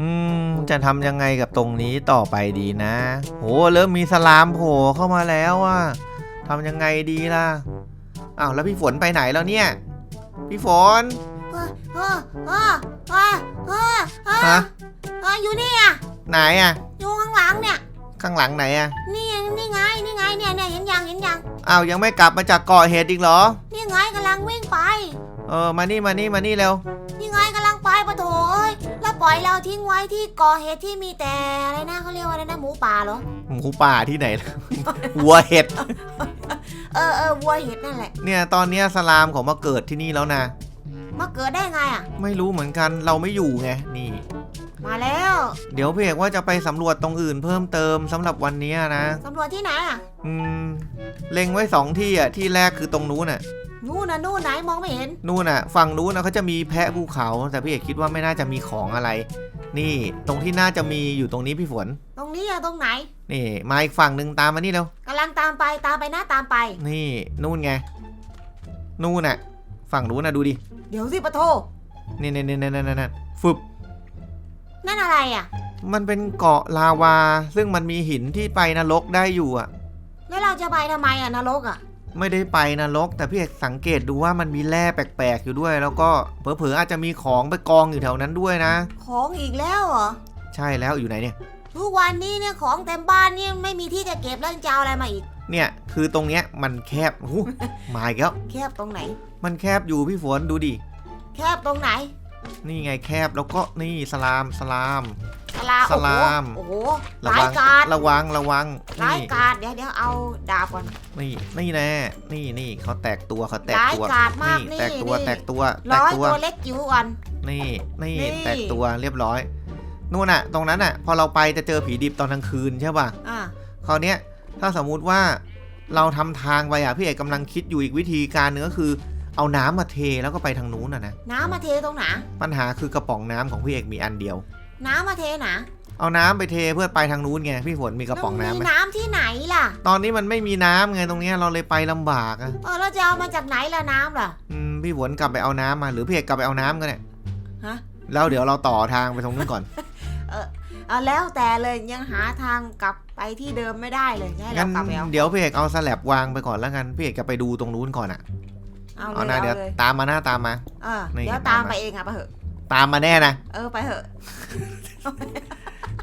อืมจะทำยังไงกับตรงนี้ต่อไปดีนะโหเริ่มมีสลามโผล่เข้ามาแล้วอะทำยังไงดีล่ะอ้าวแล้วพี่ฝนไปไหนแล้วเนี่ย พี่ฝนเออเออเออเออเออเออฮะเอออยู่นี่อะไหนอะอยู่ข้างหลังเนี่ย ข้างหลังไหนอะนี่ไงนี่ไงนี่ไงเนี่ยเนี่ยเห็นยังเห็นยังอ้าวยังไม่กลับมาจากเกาะเหตุอีกเหรอ นี่ไงกำลังวิ่งไป เออมานี่มานี่มานี่เร็ว ปล่อยเราทิ้งไว้ที่ก่อเหตุที่มีแต่อะไรนะเขาเรียกว่าอะไรนะหมูป่าเหรอ หมูป่าที่ไหนวัวเห็ด เออเออวัวเห็ดนั่นแหละ เนี่ยตอนเนี้ยสลามเขามาเกิดที่นี่แล้วนะ มาเกิดได้ไงอะ ไม่รู้เหมือนกันเราไม่อยู่ไงนี่ มาแล้วเดี๋ยวพี่เอกว่าจะไปสำรวจตรงอื่นเพิ่มเติมสำหรับวันเนี้ยนะตำรวจที่ไหนอะ อืมเล็งไว้สองที่อะที่แรกคือตรงนู้นน่ะ นู่นน่ะนู่นไหนมองไม่เห็น นู่นน่ะฝั่งนู้นนะเขาจะมีแพะภูเขา แต่พี่เอกคิดว่าไม่น่าจะมีของอะไร นี่ตรงที่น่าจะมีอยู่ตรงนี้พี่ฝน ตรงนี้อะตรงไหนนี่มาอีกฝั่งหนึ่งตามมานี่เร็วกำลังตามไปตามไปนะตามไป นี่นู่นไง นู่นน่ะ ฝั่งนู้นน่ะดูดิเดี๋ยวสิปะโทนี่นี่นี่นี่นี่นี่ฟึบนั่นอะไรอะมันเป็นเกาะลาวา ซึ่งมันมีหินที่ไปนรกได้อยู่อะแล้วเราจะไปทำไมอะนรกอะ ไม่ได้ไปนรก แต่พี่เอกสังเกตดูว่ามันมีแร่แปลกๆอยู่ด้วย แล้วก็เผลอๆอาจจะมีของไปกองอยู่แถวนั้นด้วยนะ ของอีกแล้วเหรอ ใช่แล้วอยู่ไหนเนี่ย ทุกวันนี้เนี่ยของเต็มบ้านนี่ไม่มีที่จะเก็บแล้วจะเอาอะไรมาอีก เนี่ยคือตรงเนี้ยมันแคบโอ้โหมาอีกแล้วแคบตรงไหน มันแคบอยู่พี่ฝนดูดิ แคบตรงไหน นี่ไงแคบแล้วก็นี่สลามสลามส ลาสลาม โอ้โหระร้ายวังกาจระวังระวังร้ายนี่กาจเดี๋ยวเดี๋ยวเอาดาบก่อน นี่นี่แน่นี่นี่เขาแตกตัวเขาแตกร้ายตัวกาจมากนี่นี่แตกตัวนี่ แตกตัวแตร้กอยตัวตัวเล็กจิ๋วก่อน นี่นี่นี่ แตกตัวเรียบร้อยนู่นน่ะ ตรงนั้นน่ะ พอเราไปจะเจอผีดิบตอนกลางคืนใช่ป่ะอ่าคราวเนี้ยถ้าสมมุติว่าเราทำทางไปอะพี่เอกกำลังคิดอยู่อีกวิธีการหนึ่งก็คือ เอาน้ำมาเทแล้วก็ไปทางนู้นน่ะนะน้ำมาเทตรงไหนปัญหาคือกระป๋องน้ำของพี่เอกมีอันเดียว น้ำมาเทไหนเอาน้ำไปเทเพื่อไปทางนู้นไงพี่ฝนมีกระป๋องน้ำมีไหมน้ำที่ไหนล่ะ ตอนนี้มันไม่มีน้ำไงตรงเนี้ยเราเลยไปลำบากอะเออเราจะเอามาจากไหนล่ะน้ำล่ะ อืมพี่ฝนกลับไปเอาน้ำมาหรือพี่เอกกลับไปเอาน้ำกันเนี่ยฮะ แล้วเดี๋ยวเราต่อทางไปตรงนู้นก่อน เอาแล้วแต่เลยยังหาทางกลับไปที่เดิมไม่ได้เลยจะให้งั้เรานกลับไปเอาเดี๋ยวพี่เอกเอาสแลบวางไปก่อนแล้วกันพี่เอกจะไปดูตรงนู้นก่อนอะเอาเลเอายนะเอาเดี๋ยวเลยตามมาหน้าตามมา เออนี่เดี๋ยวมาตามมา ไปเองอะไปเถอะ ตามมาแน่นะ เออไปเถอะ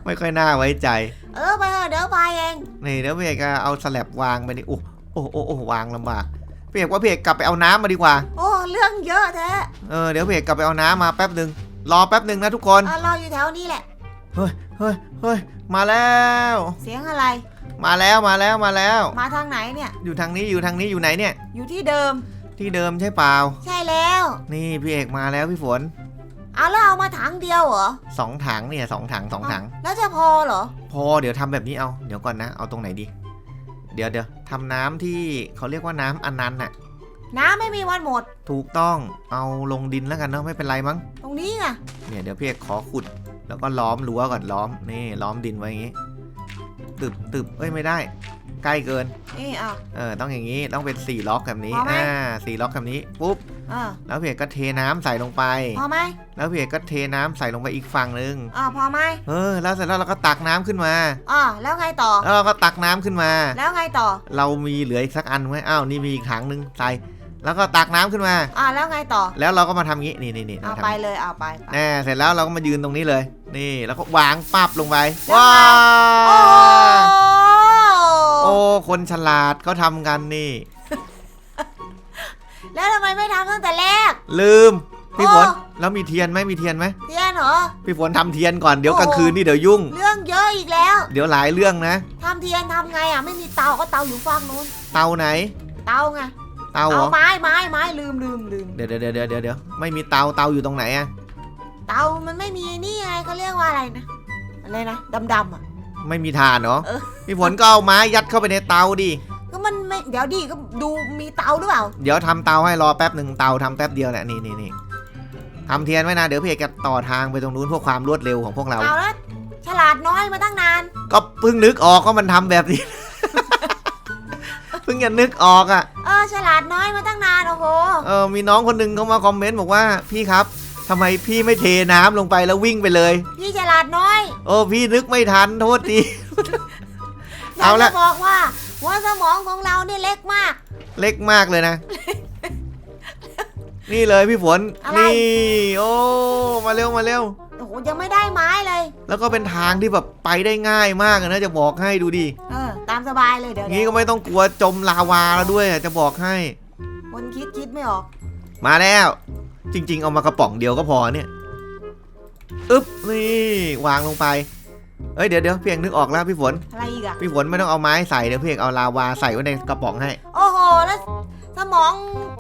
ไม่ค่อยน่าไว้ใจ เออไปเถอะเดี๋ยวไปเองนี่เดี๋ยวพี่เอกจะเอาสแลบวางไปนี่โอ้โอ้โอ้โอ้วางลำบากพี่เอกว่าพี่เอกกลับไปเอาน้ำมาดีกว่า โอ้เรื่องเยอะแท้เออเดี๋ยวพี่เอกกลับไปเอาน้ำมาแป๊บหนึ่งรอแป๊บหนึ่งนะทุกคนเออรออยู่แถวนี้แหละ เฮ้ยเฮ้ยเฮ้ยมาแล้ว เสียงอะไร มาแล้วมาแล้วมาแล้ว มาทางไหนเนี่ย อยู่ทางนี้อยู่ทางนี้อยู่ไหนเนี่ย อยู่ที่เดิม ที่เดิมใช่เปล่า ใช่แล้ว นี่พี่เอกมาแล้วพี่ฝน เอาแล้วเอามาถังเดียวเหรอสองถังเนี่ยสองถังสองถัง แล้วจะพอเหรอ พอเดี๋ยวทำแบบนี้เอา เดี๋ยวก่อนนะ เอาตรงไหนดี เดี๋ยวเดี๋ยวทำน้ำที่เขาเรียกว่าน้ำอนันต์น่ะ น้ำไม่มีวันหมด ถูกต้อง เอาลงดินแล้วกันเนาะไม่เป็นไรมั้ง ตรงนี้ไงเนี่ยเดี๋ยวพี่เอกขอขุด แล้วก็ล้อมรั้วก่อนล้อม นี่ล้อมดินไว้อย่างงี้ ตึบตึบเอ้ยไม่ได้ ใกล้เกิน นี่เอา เออต้องอย่างงี้ต้องเป็นสี่ล็อกแบบนี้พอไหม อ่าสี่ล็อกแบบนี้ปุ๊บเออแล้วพี่เอกก็เทน้ำใส่ลงไป พอไหมแล้วพี่เอกก็เทน้ำใส่ลงไปอีกฝั่งหนึ่งอ่าพอไหมเออแล้วเสร็จแล้วเราก็ตักน้ำขึ้นมา อ่าแล้วไงต่อ แล้วเราก็ตักน้ำขึ้นมา แล้วไงต่อ เรามีเหลืออีกสักอันไหมอ้าวนี่มีอีกถังหนึ่งใส่แล้วก็ตักน้ำขึ้นมา อ่าแล้วไงต่อ แล้วเราก็มาทำงี้นี่นี่นี่เอาทำไปเลยเอาไปไป แน่เสร็จแล้วเราก็มายืนตรงนี้เลย นี่แล้วก็วางปั๊บลงไป ว้าโอ้โอ้คนฉลาดเขาทำกันนี่ แล้วทำไมไม่ทำตั้งแต่แรก ลืม พี่ฝนโอ้แล้วมีเทียนไหมมีเทียนไหมเทียนเหรอ พี่ฝนทำเทียนก่อนเดี๋ยวโอ้กลางคืนนี่เดี๋ยวยุ่ง เรื่องเยอะอีกแล้ว เดี๋ยวหลายเรื่องนะทำเทียนทำไงอะไม่มีเตาก็เตาอยู่ฝั่งนู้น เตาไหน เตาไง เตาเหรเอาอไม้ไม้ไม้ลืมลืมลืมเดี๋ยวเดี๋ยวเดี๋ยวเดี๋ยวเดี๋ยวไม่มีเตาเตาอยู่ตรงไหนอะเตามันไม่มีนี่ไงเขาเรียกว่าอะไรนะ อะไรนะดำดำๆอะ ไม่มีถ่านเหรอเออ พี่ฝนก็เอาไม้ยัดเข้าไปในเตาดิ ก็มันไม่เดี๋ยวดิก็ดูมีเตาหรือเปล่า เดี๋ยวทำเตาให้รอแป๊บหนึ่งเตาทำแป๊บเดียวแหละนี่นี่นี่ทำเทียนไว้นะ เดี๋ยวพี่เอกจะต่อทางไปตรงนู้นเพื่อความรวดเร็วของพวกเรา เอาแล้วฉลาดน้อยมาตั้งนาน ก็เพิ่งนึกออกว่ามันทำแบบนี้ เพิ่งจะนึกออกอะเออฉลาดน้อยมาตั้งนานโอ้โห เออมีน้องคนหนึงเขามาคอมเมนต์บอกว่าพี่ครับ ทำไมพี่ไม่เทน้ำลงไปแล้ววิ่งไปเลย พี่ฉลาดน้อยโอ้พี่นึกไม่ทันโทษที เอายกละ จบอกว่าหัวสมองของเรานี่เล็กมาก เล็กมากเลยนะ นี่เลยพี่ฝน อะไร นี่ โอ้ มาเร็วมาเร็ว โอ้โหยังไม่ได้ไม้เลย แล้วก็เป็นทางที่แบบไปได้ง่ายมากอะนะจะบอกให้ดูดิ เออ ตามสบายเลยเดี๋ยวงี้ก็ไม่ต้องกลัวจมลาวาแล้วด้วยอะจะบอกให้ คนคิดคิดไม่ออก มาแล้ว จริง ๆ เอามากระป๋องเดียวก็พอเนี่ยอึ๊บนี่วางลงไปเอ้ยเดี๋ยวเดี๋ยวเพียงนึกออกแล้วพี่ฝน อะไรอีกอะพี่ฝนไม่ต้องเอาไม้ใส่เดี๋ยวเพียงเอาลาวาใส่ไว้ในกระป๋องให้ โอ้โหแล้วสมอง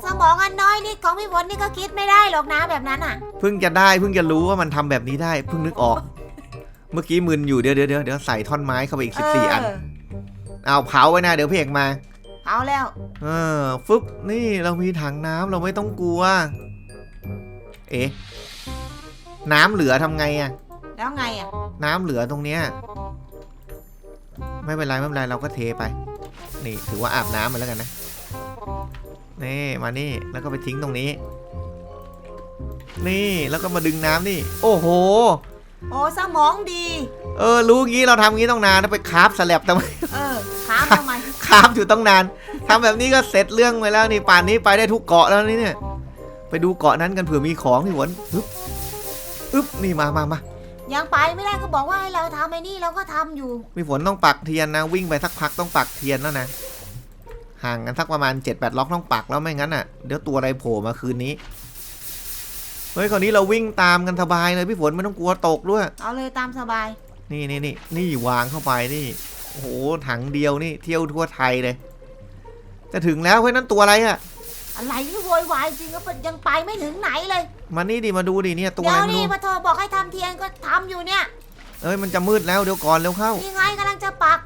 สมองอันน้อยนี่ของพี่ฝนนี่ก็คิดไม่ได้หรอกนะแบบนั้นอะเพิ่งจะได้เพิ่งจะรู้ว่ามันทำแบบนี้ได้เพิ่งนึกออก เมื่อกี้มึนอยู่เดี๋ยวเดี๋ยวเดี๋ยวเดี๋ยวใส่ท่อนไม้เข้าไปอีกสิบสี่อันเเอาเผาไว้นะเดี๋ยวพี่เอกมาเอาแล้ว เออฟึบนี่เรามีถังน้ำเราไม่ต้องกลัว เอ๊ะน้ำเหลือทำไงอะแล้วไงอะน้ำเหลือตรงเนี้ยไม่เป็นไรไม่เป็นไรเราก็เทไป นี่ถือว่าอาบน้ำมาแล้วกันนะนี่มานี่แล้วก็ไปทิ้งตรงนี้ นี่แล้วก็มาดึงน้ำนี่ โอ้โห โอ้สมองดี เออรู้งี้เราทำงี้ต้องนานนะไปคราฟสแลบทำไมเออถามทำไมคราฟอยู่ต้องนานทำแบบนี้ก็เสร็จเรื่องไปแล้วนี่ป่านนี้ไปได้ทุกเกาะแล้วนี่เนี่ย ไปดูเกาะนั้นกันเผื่อมีของที่หวนอึ๊บอึ๊บนี่มามามายังไปไม่ได้ก็บอกว่าให้เราทำไอ้นี่เราก็ทำอยู่มีฝนต้องปักเทียนนะ วิ่งไปสักพักต้องปักเทียนแล้วนะ ห่างกันสักประมาณ7จ็ดแปดล็อกต้องปักแล้วไม่งั้นอะเดี๋ยวตัวอะไรโผล่มาคืนนี้เฮ้ยคราวนี้เราวิ่งตามกันสบายเลยพี่ฝนไม่ต้องกลัวตกด้วย เอาเลยตามสบาย นี่นี่นี่นี่วางเข้าไปนี่โอ้โหถังเดียวนี่เที่ยวทั่วไทยเลย จะถึงแล้วเฮ้ยนั่นตัวอะไรอะ อะไรที่โวยวายจริงก็ยังไปไม่ถึงไหนเลยมานี่ดิมาดูดิเนี่ยตัวเดี๋อะยไรวไม่นี่รู้พอโทรบอกให้ทำเทียนก็ทำอยู่เนี่ยเอ้ยมันจะมืดแล้วเดี๋ยวก่อนเร็วเข้านี่ไงกำลังจะปัก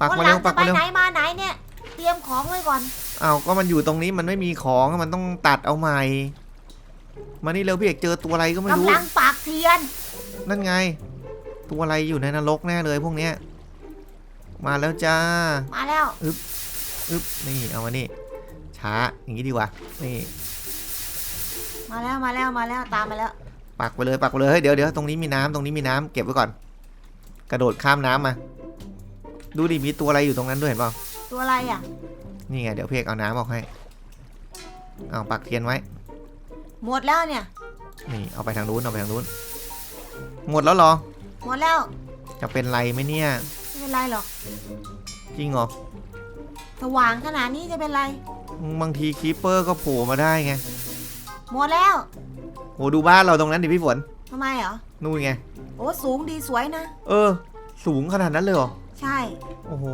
ปักวันมาหลัเร็งวปัจะกไปมาเร็วไหนมาไหนเนี่ย เตรียมของไว้ก่อน อ้าวก็มันอยู่ตรงนี้มันไม่มีของมันต้องตัดเอาใหม่มานี่เร็วพี่เอกเจอตัวอะไรก็ไม่รู้ กำลังปักเทียน นั่นไง ตัวอะไรอยู่ในนรกแน่เลยพวกเนี้ยมาแล้วจ้ามาแล้ว อึ๊บนี่เอามานี่ ช้าอย่างนี้ดีกว่านี่มาแล้วมาแล้วมาแล้วตามมาแล้วปักไปเลยปักไปเลยเฮ้ยเดี๋ยวเดี๋ยวตรงนี้มีน้ำตรงนี้มีน้ำเก็บไว้ก่อน กระโดดข้ามน้ำมา ดูดิมีตัวอะไรอยู่ตรงนั้นด้วยเห็นเปล่าตัวอะไรอะ นี่ไงเดี๋ยวเพกเอาน้ำออกให้เอาปักเทียนไว้ หมดแล้วเนี่ย นี่เอาไปทางนู้นเอาไปทางนู้น หมดแล้วเหรอ หมดแล้ว จะเป็นไรไหมเนี่ย ไม่เป็นไรหรอก จริงเหรอ สว่างขนาดนี้จะเป็นไร บางทีคีปเปอร์ก็โผล่มาได้ไงหมดแล้วโหดูบ้านเราตรงนั้นดิพี่ฝนทำไมเหรอ นู่นไง โอ้สูงดีสวยนะ เออ สูงขนาดนั้นเลยเหรอ ใช่ โอ้โห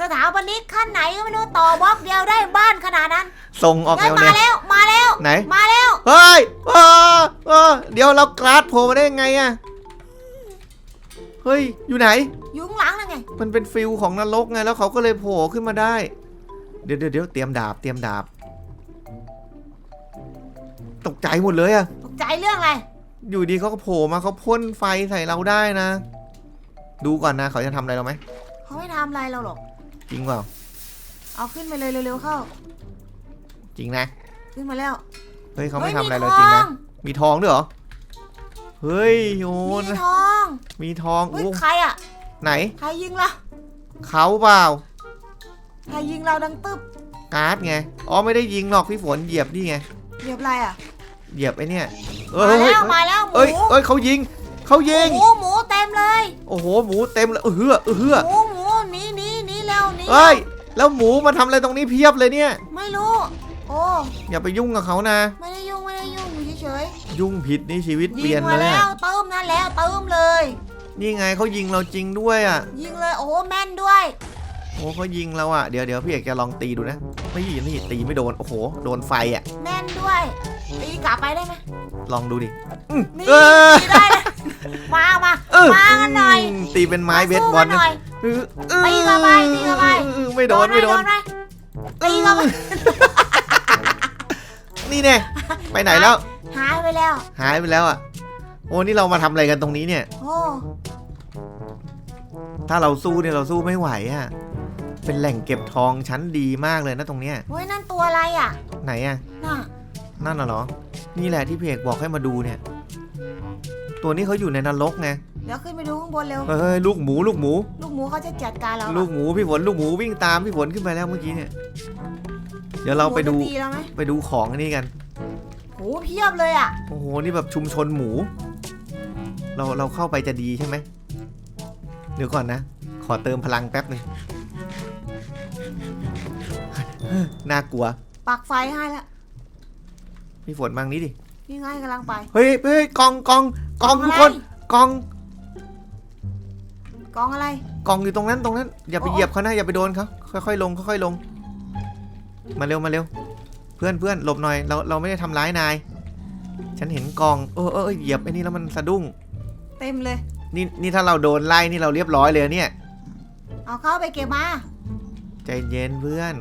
สถาปนิกขั้นไหนก็ไม่รู้ต่อบล็อกเดียวได้บ้านขนาดนั้นทรงออกเฮ้แนยวมาเนี่ยแล้ว มาแล้ว ไหน มาแล้ว เฮ้ยเออเออเดี๋ยวเรากราดโผล่มาได้ยังไงอะ เฮ้ย อยู่ไหนอยุ้างหลังนั่นไง มันเป็นฟิลของนรกไง แล้วเขาก็เลยโผล่ขึ้นมาได้ เดี๋ยวเดี๋ยวเดี๋ยวเตรียมดาบ เตรียมดาบ ตกใจหมดเลยอะ ตกใจเรื่องอะไร อยู่ดีเขาก็โผล่มาเขาพ่นไฟใส่เราได้นะ ดูก่อนนะ เขาจะทำอะไรเราไหม เขาไม่ทำอะไรเราหรอก จริงเปล่า เอาขึ้นไปเลยเร็วๆเข้า จริงนะ ขึ้นมาแล้ว เฮ้ยเขาไม่ฮ้ยทำอะไรเราจริงทนะองมีทองด้วยเหรอ เฮ้ยโยมีนทองมีทองเฮ้ยโอ้ใครอะ ไหน ใครยิงเราเขาเปล่า ใครยิงเราดังตึ๊บการ์ดไง อ๋อไม่ได้ยิงหรอกพี่ฝนเหยียบนี่ไง เหยียบอะไรอะ เหยียบไอ้เนี่ยเอมาอเฮ้ยแล้วเฮ้ยมาแล้วหมูเอ้ยเอ้ยเขายิงเขายิงหมูหมูเต็มเลย โอ้โหหมูเต็มเลยเออเฮือเออเฮือหมูหมูหนีหนีหนีเร็วหนีเอ้ยแล้วหมูมาทำอะไรตรงนี้เพียบเลยเนี่ย ไม่รู้ โอ้อย่าไปยุ่งกับเขานะ ไม่ ยยุ่งผิดนี่ชีวิตๆเปยิลี่ยงนมาเลยแล้อะวเติมนั่นแล้วเติมเลย นี่ไงเขายิงเราจริงด้วยอะยิงเลยโอ้แม่นด้วยโอ้เขายิงเราอะเดี๋ยวเดี๋ยวพี่เอกจะลองตีดูนะไม่ยิงนี่ตีไม่โดนโอ้โหโดนไฟอะ แม่นด้วยตีกลับไปได้ไหมลองดูดิอื้อนี่เออตีได้เลยมามา เออมากันหน่อยมตีเป็นไม้เบสบอลมาสู้กันหน่อย เออเออตีเข้าไปตีเข้าไป เออไม่โดนไม่โดนไหมตีเข้าไปนี่แน่ไปไหนแล้ว หายไปแล้ว หายไปแล้วอะ โอ้นี่เรามาทำอะไรกันตรงนี้เนี่ย โอ้ถ้าเราสู้เนี่ยเราสู้ไม่ไหวอะ เป็นแหล่งเก็บทองชั้นดีมากเลยนะตรงเนี้ยเฮ้ยนั่นตัวอะไรอะ ไหนอะ น่ะ นั่นน่ะเหรอ นี่แหละที่พี่เอกบอกให้มาดูเนี่ย ตัวนี้เขาอยู่ในนรกไง เดี๋ยวขึ้นไปดูข้างบนเร็ว เฮ้ยลูกหมูลูกหมู ลูกหมูเขาจะจัดการเราลูกหมูพี่ฝนลูกหมูวิ่งตามพี่ฝนขึ้นไปแล้วเมื่อกี้เนี่ย เดี๋ยวเราไปดูหมูจะตีเราไหมไปดูของอันนี้กัน โหเพียบเลยอะ โอ้โห นี่แบบชุมชนหมู เราเราเข้าไปจะดีใช่ไหม เดี๋ยวก่อนนะ ขอเติมพลังแป๊บหนึ่งน่ากลัว ปักไฟให้ละพี่ฝนบางนี้ดิ นี่ไงกำลังไป เฮ้ยเฮ้ยกองกองกองทุกคนกองกองอะไร กองอยู่ตรงนั้นตรงนั้น อย่าไปโอ้ เหยียบเขานะ อย่าไปโดนเขาค่อยๆลงค่อยๆลง มาเร็วมาเร็ว เพื่อนเพื่อนหลบหน่อยเราเราไม่ได้ทำร้ายนาย ฉันเห็นกองเออเออเออเหยียบไอ้นี่แล้วมันสะดุ้ง เต็มเลย นี่นี่ถ้าเราโดนไล่นี่เราเรียบร้อยเลยเนี่ย เอาเข้าไปเก็บมา ใจเย็นเพื่อน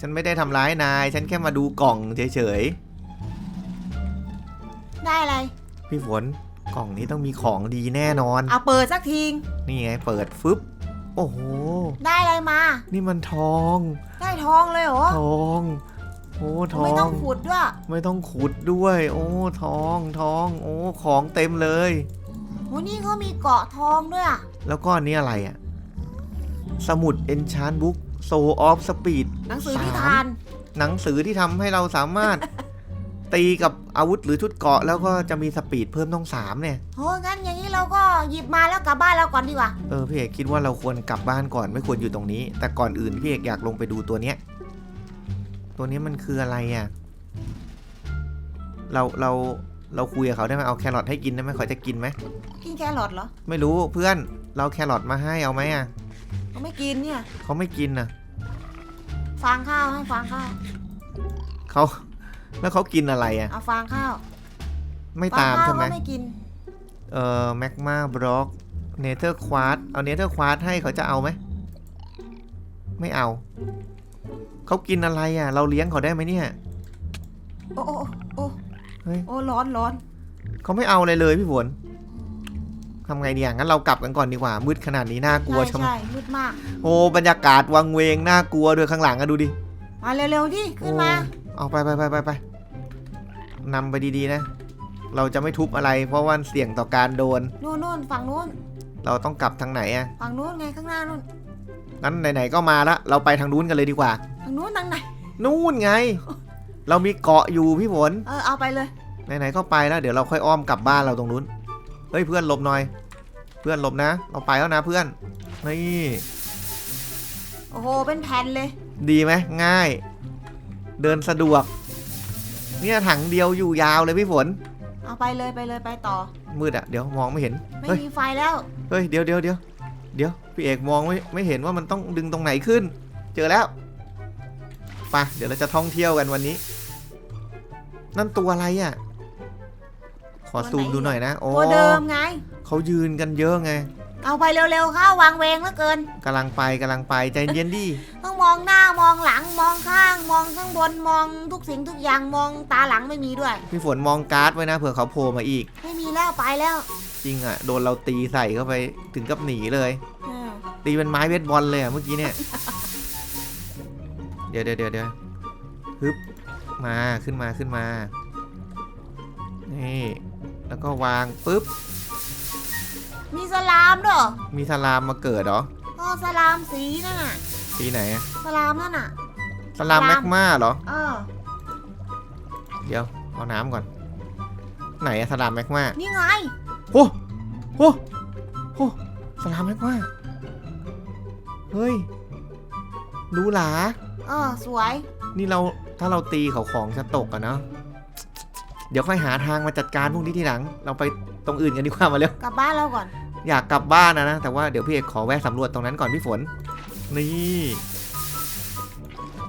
ฉันไม่ได้ทำร้ายนาย ฉันแค่มาดูกล่องเฉยได้อะไร ๆ พี่ฝนกล่องนี้ต้องมีของดีแน่นอน เอาเปิดสักทีนี่ไงเปิดฟึบโอ้โห ได้อะไรมา นี่มันทอง ได้ทองเลยเหรอ ทอง โอ้ทอไม่ต้องงขุดด้วยไม่ต้องขุดด้วย โอ้ทองทอง โอ้ของเต็มเลย โหนี่เขามีเกาะทองด้วยอะแล้วก็อันนี้อะไรอะสมุด Enchant Book Soul of Speed หนังสือสามนิทาน หนังสือที่ทำให้เราสามารถ ตีกับอาวุธหรือชุดเกราะแล้วก็จะมีสปีดเพิ่มต้องสามเนี่ย โหงั้นอย่างนี้เราก็หยิบมาแล้วกลับบ้านเราก่อนดีกว่า เออพี่เอกคิดว่าเราควรกลับบ้านก่อนไม่ควรอยู่ตรงนี้ แต่ก่อนอื่นพี่เอกอยากลงไปดูตัวเนี้ย ตัวนี้มันคืออะไรอะ่ะ เราเราเราคุยกับเขาได้ไหมเอาแครอทให้กินได้ไหมเขาจะกินไหมกินแครอทเหรอไม่รู้เพื่อนเราแครอทมาให้เอาไหมอะเขาไม่กินเนี่ยเขาไม่กินนะฟางข้าวให้ฟางข้าวเขาแล้วเขากินอะไรอะเอาฟางข้าวไม่ฟางตามข้าวใช่ไหมก็ไม่กินเอ่อแมกมาบล็อกเนเธอร์ควาร์เอาเนเธอร์ควาร์ให้เขาจะเอาไหมไม่เอา เขากินอะไรอะ เราเลี้ยงเขาได้ไหมเนี่ย โอ้โอ้โอ้เฮ้ย โอ้ร้อนร้อนเขาไม่เอาอะไรเลยพี่ฝนทำไงดีอะงั้นเรากลับกันก่อนดีกว่า มืดขนาดนี้น่ากลัวใช่ชะมัดใช่มืดมาก โอ้บรรยากาศวังเวงน่ากลัวด้วยข้างหลังอะดูดิมาเร็วๆที่ขึ้นมา โอ้เอาไปไปไปไปไปนำไปดีๆนะ เราจะไม่ทุบอะไร เพราะว่าเสี่ยงต่อการโดนนู่นนู่นฝั่งนู้น เราต้องกลับทางไหนอะฝั่งนู้นไงข้างหน้านู่น งั้นไหนๆก็มาละเราไปทางนู้นกันเลยดีกว่าทาง นู้นทางไหน นู่นไง เรามีเกาะอยู่พี่ฝนเออเอาไปเลย ไหนๆก็ไปแล้ว เดี๋ยวเราค่อยอ้อมกลับบ้านเราตรงนู้น เฮ้ยเพื่อนหลบหน่อย เพื่อนหลบนะ เราไปแล้วนะเพื่อน นี่โอ้โห เป็นแผ่นเลย ดีไหมง่าย เดินสะดวก เนี่ยถังเดียวอยู่ยาวเลยพี่ฝน เอาไปเลยไปเลยไปต่อ มืดอะเดี๋ยวมองไม่เห็น ไม่เฮ้ยมีไฟแล้ว เฮ้ยเดี๋ยวเดี๋ยวเดี๋ยวเดี๋ยวพี่เอกมองไม่ไม่เห็นว่ามันต้องดึงตรงไหนขึ้น เจอแล้ว ไปเดี๋ยวเราจะท่องเที่ยวกันวันนี้ นั่นตัวอะไรอะ ขอตัวไหนซูมดูหน่อยนะ โอ้ตัวเดิมไง เขายืนกันเยอะไง เอาไปเร็วๆเข้าวางเวงเหลือเกินกำลังไปกำลังไปใจเย็นดิ ต้องมองหน้ามองหลังมองข้าง มองข้างบนมองทุกสิ่งทุกอย่างมองตาหลังไม่มีด้วย พี่ฝนมองการ์ดไว้นะเผื่อเขาโผล่มาอีก ไม่มีแล้วไปแล้ว จริงอะ โดนเราตีใส่เข้าไปถึงกับหนีเลยเออตีเป็นไม้เวทบอลเลยอะเมื่อกี้เนี่ย เดี๋ยวเดี๋ยวเดี๋ยวเดี๋ยวฮึบมาขึ้นมาขึ้นมา นี่ แล้วก็วางปุ๊บ มีสลามด้วยเหรอมีสลามมาเกิดเหรอ อ๋อสลามสีนั่นน่ะปีไหนอะสลามนั่นน่ะ สลามสลาม แมกมาเหรอ เออ เดี๋ยวเอาน้ำก่อน ไหนอะสลามแมกมานี่ไง โอ้โอ้โอ้สลามแมกมาเฮ้ยรู้หลา เออสวย นี่เราถ้าเราตีเขาของจะตกอะเนาะเดี๋ยวค่อยหาทางมาจัดการพวกนี้ทีหลัง เราไปตรงอื่นกันดีกว่ามาเร็ว กลับบ้านเราก่อน อยากกลับบ้านนะนะ แต่ว่าเดี๋ยวพี่เอกขอแวะสำรวจตรงนั้นก่อนพี่ฝน นี่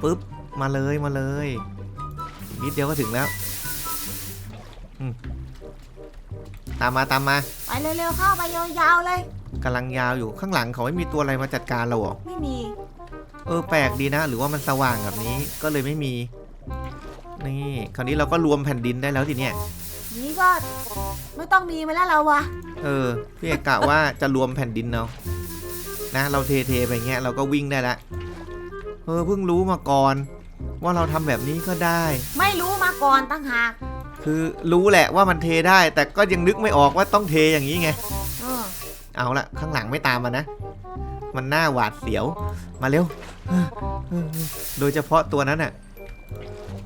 ปุ๊บ มาเลยมาเลยอีกนิดเดียวก็ถึงแล้วอืมตามมาตามมาไปเร็วๆเข้าไปยาวๆเลยกำลังยาวอยู่ข้างหลังเขาไม่มีตัวอะไรมาจัดการเราเหรอ ไม่มี เออแปลกดีนะ หรือว่ามันสว่างแบบนี้ก็เลยไม่มี นี่คราวนี้เราก็รวมแผ่นดินได้แล้วทีเนี้ยนี่ก็ไม่ต้องมีมาแล้วเราวะเออพี่เอกกะว่าจะรวมแผ่นดินเนาะนะเราเทเทๆไปเงี้ยเราก็วิ่งได้ละเออเพิ่งรู้มาก่อน ว่าเราทำแบบนี้ก็ได้ ไม่รู้มาก่อนตั้งหากคือรู้แหละว่ามันเทได้ แต่ก็ยังนึกไม่ออกว่าต้องเทอย่างนี้ไงเออเอาละข้างหลังไม่ตามมานะ มันหน้าหวาดเสียว มาเร็ว โดยเฉพาะตัวนั้นน่ะ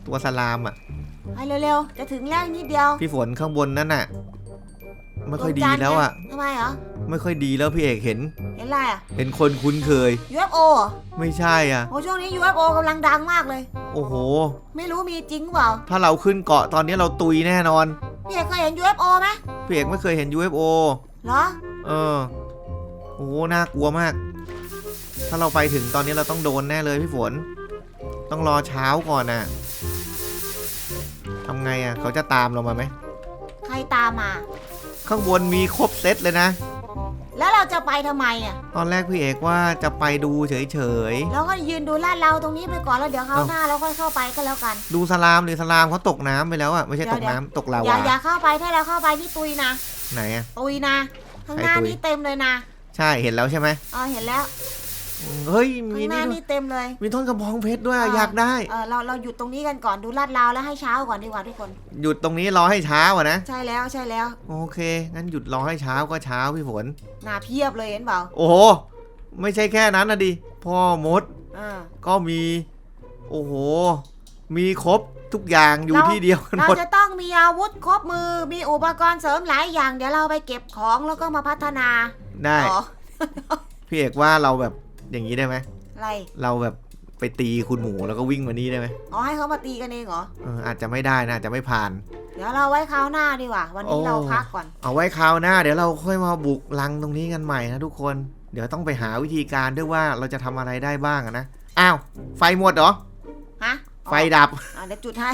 ตัวสลามอะไปเร็วๆ จะถึงแล้วอีกนิดเดียวพี่ฝนข้างบนนั่นน่ะไม่ค่อยดีแล้วอะทำไมเหรอ ไม่ค่อยดีแล้วพี่เอกเห็น เห็นอะไรอะเห็นคนคุ้นเคย UFO เหรอไม่ใช่อะ โอ้ช่วงนี้ UFO กำลังดังมากเลย โอ้โห ไม่รู้มีจริงเปล่า ถ้าเราขึ้นเกาะตอนนี้เราตุยแน่นอน พี่เอกเคยเห็น UFO ไหมพี่เอกไม่เคยเห็น UFO เหรอ เออ โอ้โหน่ากลัวมาก ถ้าเราไปถึงตอนนี้เราต้องโดนแน่เลยพี่ฝน ต้องรอเช้าก่อนน่ะทำไงอะ เขาจะตามเรามาไหม ใครตามมา ข้างบนมีครบเซตเลยนะ แล้วเราจะไปทำไมอะ ตอนแรกพี่เอกว่าจะไปดูเฉยเราก็ยืนดูลาดเราตรงนี้ไปก่อนแล้วเดี๋ยวเขาวเอ้าหน้าเราค่อยเข้าไปก็แล้วกัน ๆ ดูสลามหรือสลามเขาตกน้ำไปแล้วอะ ไม่ใช่เดี๋ตยวกน้ำตกลาอย่าวาอย่าเข้าไปถ้าเราเข้าไปนี่ตุยนะ ไหนอะ ตุยนะ ข้างหน้าใครตุย นี่เต็มเลยนะใช่เห็นแล้วใช่ไหม เออเห็นแล้ว เฮ้ยมีข้างหน้านี่ด้วยนี่เต็มเลยมีต้นกระบองเพชรด้วยอ่าอยากได้ เออเราเราหยุดตรงนี้กันก่อนดูลาดเราแล้วให้เช้าก่อนดีกว่าทุกคน หยุดตรงนี้รอให้เช้าอะนะ ใช่แล้วใช่แล้วโอเค งั้นหยุดรอให้เช้าก็เช้าพี่ฝน หนาเพียบเลยเห็นเปล่าโอ้โห ไม่ใช่แค่นั้นนะดิ พ่อมดเออก็มี โอ้โห มีครบทุกอย่างอยู่เรา ที่เดียวกันเราหมด จะต้องมีอาวุธครบมือมีอุปกรณ์เสริมหลายอย่างเดี๋ยวเราไปเก็บของแล้วก็มาพัฒนาได้ต่อพี่เอกว่าเราแบบ อย่างนี้ได้ไหมอะไรเราแบบไปตีคุณหมูแล้วก็วิ่งมานี่ได้ไหมอ๋อให้เขามาตีกันเองเหรอเอออาจจะไม่ได้นะอาจจะไม่ผ่าน เดี๋ยวเราไว้คราวหน้าดีกว่า วันนี้โอ้เราพักก่อน เอาไว้คราวหน้า เดี๋ยวเราค่อยมาบุกลังตรงนี้กันใหม่นะทุกคน เดี๋ยวต้องไปหาวิธีการด้วยว่าเราจะทำอะไรได้บ้างอะนะอ้าวไฟหมดเหรอฮะอ๋อไฟดับอะเดี๋ยวจุดให้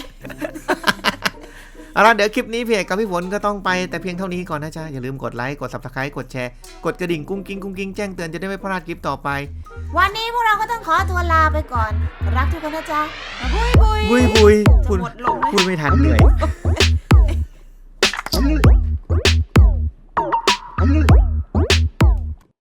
เอาละเดี๋ยวคลิปนี้พี่เอกกับพี่ฝนก็ต้องไปแต่เพียงเท่านี้ก่อนนะจ๊ะ อย่าลืมกดไลค์ กด subscribe กดแชร์ กดกระดิ่งกุ้งกิ้งกุ้งกิ้งแจ้งเตือนจะได้ไม่พลาดคลิปต่อไป วันนี้พวกเราก็ต้องขอตัวลาไปก่อน รักทุกคนนะจ๊ะบุยบุยบุยบุยจะพูดหมดลมไม่ทันเลย